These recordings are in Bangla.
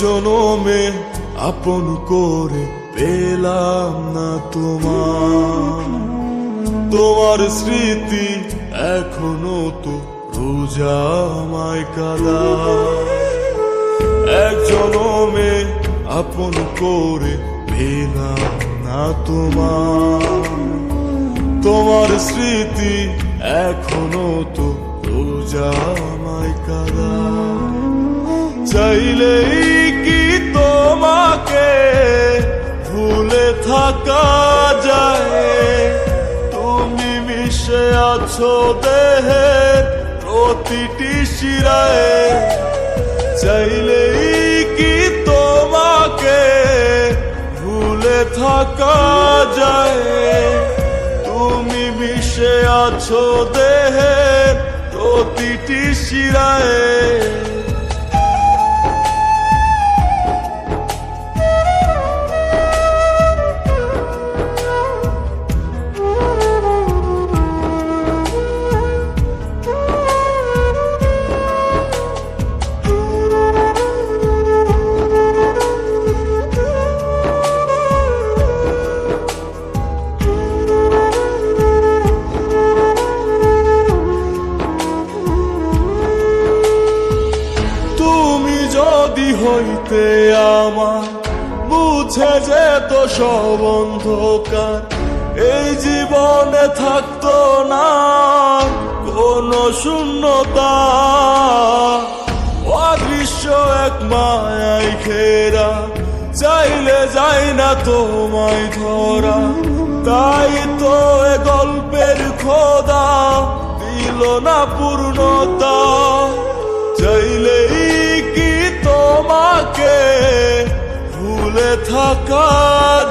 জনমে আপন করে পেলাম না তোমার। তোমার স্মৃতি এখনও তো রোজা আমায় কাদা। এক জনমে আপন করে পেলাম না তোমার। তোমার স্মৃতি এখনও তো রোজা আমায় কাদা। চাইলেই থাকা যায় তুমি মিশে আছো দেহের প্রতিটি শিরায়। চাইলেই কি তোমাকে ভুলে থাকা যায়? তুমি মিশে আছো দেহের প্রতিটি শিরায়। হইতে আমার বুঝে যেত সব অন্ধকার। এই জীবনে থাকতো না কোনো শূন্যতা। অদৃশ্য এক মায়াই ঘেরা, চাইলে যাই না তোমায় ধরা। তাই তো এ গল্পের খোদা দিল না পূর্ণতা। থাকা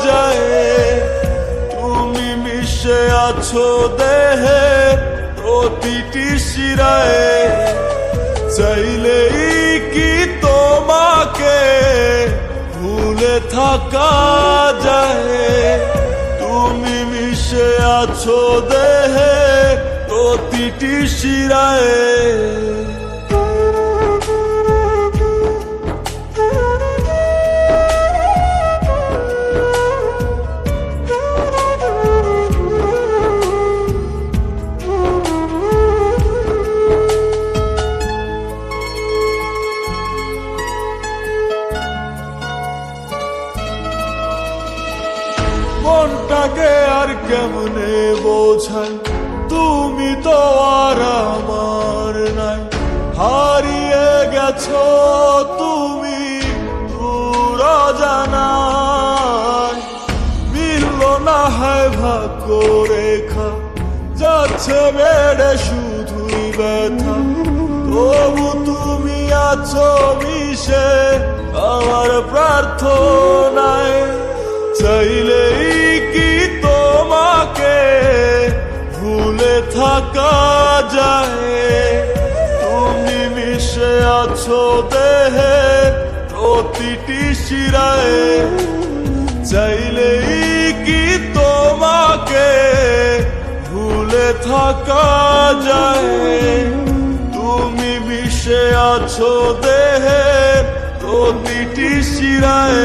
যায়। তুমি মিশে আছো দেহে, প্রতিটি শিরায়। চাইলেই কি তোমাকে ভুলে থাকা যায়? তুমি মিশে আছো দেহে, প্রতিটি শিরায়। মনটাকে আর কেমনে বোঝাই? তুমি তো আর আমার নাই। হারিয়ে গেছ তুমি দূর জানাই মিলল না হয় ভাগ্য রেখা যাচ্ছে বেড়ে শুধুই ব্যথা। তবু তুমি আছো মিশে, আমার প্রার্থনায়। চাইলেই কি তোমাকে ভুলে থাকা যায়? তুমি মিশে আছো দেহে, প্রতিটি শিরায়। চাইলেই কি তোমাকে ভুলে থাকা যায়? তুমি মিশে আছো দেহে, প্রতিটি শিরায়।